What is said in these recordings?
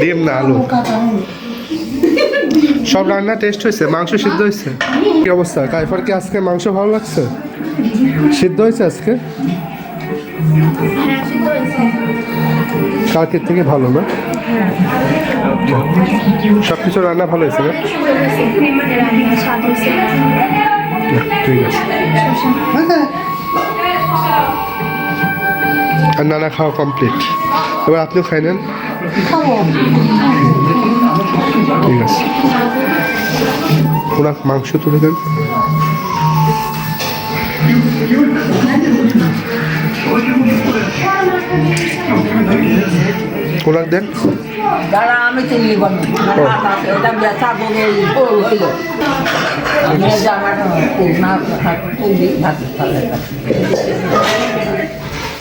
ডিম না, আলু। সব রান্না টেস্ট হয়েছে, মাংস সিদ্ধ হয়েছে? কি অবস্থা? কাইফার কি আজকে মাংস ভালো লাগছে? সিদ্ধ হয়েছে আজকে? কালকের থেকে ভালো না? সব কিছু রান্না ভালো হয়েছে না? আর নানা খাওয়া কমপ্লিট এবার আপনিও খাই নেন ঠিক আছে ওরা মাংস তুলে দেন ওনার দেন আমি চিনি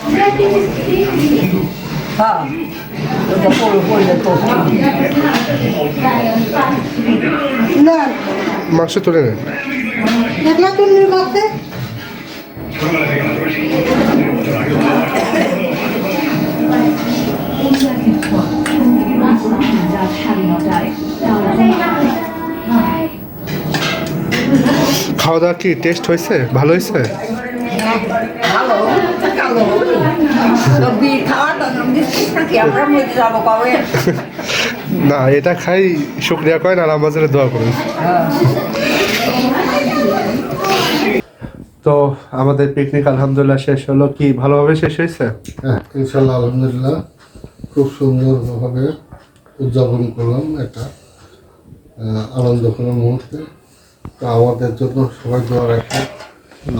জামাটা না তুলি ভাত খালে হ্যাঁ। ওটা পড়ে পড়লে তো না মাংস তুলে নেন একলা তুলনির মধ্যে খাওয়া দাওয়া কি টেস্ট হয়েছে? ভালো হয়েছে? ভালো। না, এটা খাই, শুক্রিয়া করেন, আর আমাদের দোয়া করুন। তো আমাদের পিকনিক আলহামদুলিল্লাহ শেষ হলো। কি, ভালোভাবে শেষ হয়েছে? হ্যাঁ ইনশাল্লাহ আলহামদুলিল্লাহ। খুব সুন্দরভাবে উদযাপন করলাম একটা আনন্দ আনন্দঘন মুহূর্তে। তো আমাদের জন্য সবাই দোয়া রাখে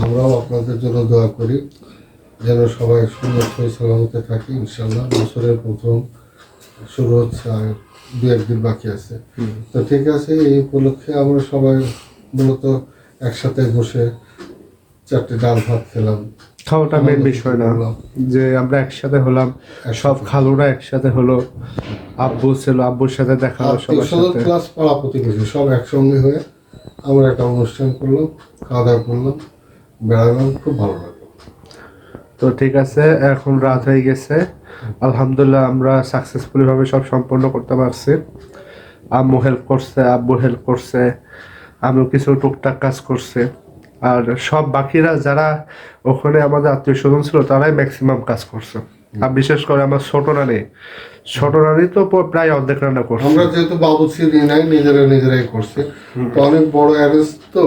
আমরাও আপনাদের জন্য দোয়া করি। যেন সবাই সুন্দর সালামতে থাকি ইনশাল্লাহ বছরের প্রথম শুরু হচ্ছে আর দু একদিন বাকি আছে। তো ঠিক আছে এই উপলক্ষে আমরা সবাই মূলত একসাথে বসে চারটে ডাল ভাত খেলাম। খাওয়াটা মেন বিষয় না। যে আমরা একসাথে হলাম সব খালুরা একসাথে হলো আব্বু ছিল আব্বুর সাথে দেখা হলো সবার সাথে। ক্লাস পাড়া প্রতিবেশী সব একসঙ্গে হয়ে আমরা একটা অনুষ্ঠান করলাম খাওয়া দাওয়া করলাম বেড়ালাম খুব ভালো লাগল। তো ঠিক আছে এখন রাত হয়ে গেছে। আলহামদুলিল্লাহ আমরা সাকসেসফুলি ভাবে সব সম্পন্ন করতে পারছি। আম্মু হেল্প করছে আব্বু হেল্প করছে আমিও কিছু টুকটাক কাজ করছে। আর সব বাকিরা যারা ওখানে আমাদের আত্মীয় স্বজন ছিল তারাই ম্যাক্সিমাম কাজ করছে। আর বিশেষ করে আমার ছোট নানি। ছোট নানি তো প্রায় অর্ধেক রান্না করছে। আমরা যেহেতু বাবুসি নাই নিজেরা নিজেরাই করছি। তো অনেক বড় অ্যারেঞ্জ তো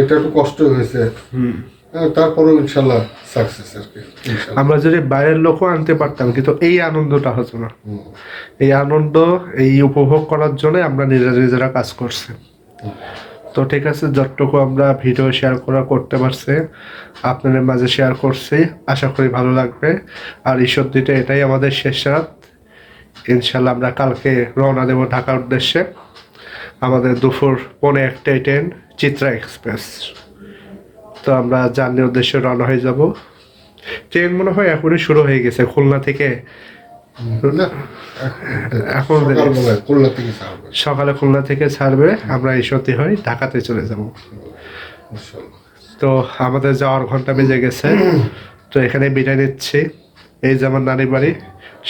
এটা একটু কষ্ট হয়েছে। হ্যাঁ, তারপরেও ইনশাল্লাহ সাকসেস আর কি। আমরা যদি বাইরের লোকও আনতে পারতাম কিন্তু এই আনন্দটা হতো না। এই আনন্দ এই উপভোগ করার জন্য আমরা নিজেরা নিজেরা কাজ করছি। তো ঠিক আছে যতটুকু আমরা ভিডিও শেয়ার করা করতে পারছি আপনাদের মাঝে শেয়ার করছি আশা করি ভালো লাগবে। আর ঈশ্বর দিতে এটাই আমাদের শেষ রাত। ইনশাল্লাহ আমরা কালকে রওনা দেব ঢাকার উদ্দেশ্যে। আমাদের দুপুর পৌনে একটাই ট্রেন চিত্রা এক্সপ্রেস তো আমরা জার্নির উদ্দেশ্যে রওনা হয়ে যাব। ট্রেন মনে হয় এখনই শুরু হয়ে গেছে খুলনা থেকে। এখন খুলনা থেকে সকালে খুলনা থেকে ছাড়বে আমরা ঈশ্বরতি হয়ে ঢাকাতে চলে যাব। তো আমাদের যাওয়ার ঘণ্টা বেজে গেছে। তো এখানে বিদায় নিচ্ছি। এই যে আমার নানি বাড়ি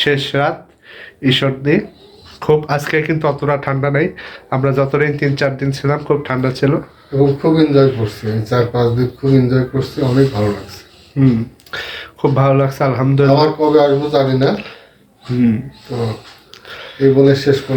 শেষ রাত ঈশ্বরদি খুব আজকে কিন্তু অতটা ঠান্ডা নাই। আমরা যতদিন তিন চার দিন ছিলাম খুব ঠান্ডা ছিল। এবং খুব এনজয় করছি। চার পাঁচ দিন খুব এনজয় করছি অনেক ভালো লাগছে। হুম খুব ভালো লাগছে আলহামদুলিল্লাহ। আবার কবে আসব জানি না। হুম। তো এই বলে শেষ করলাম।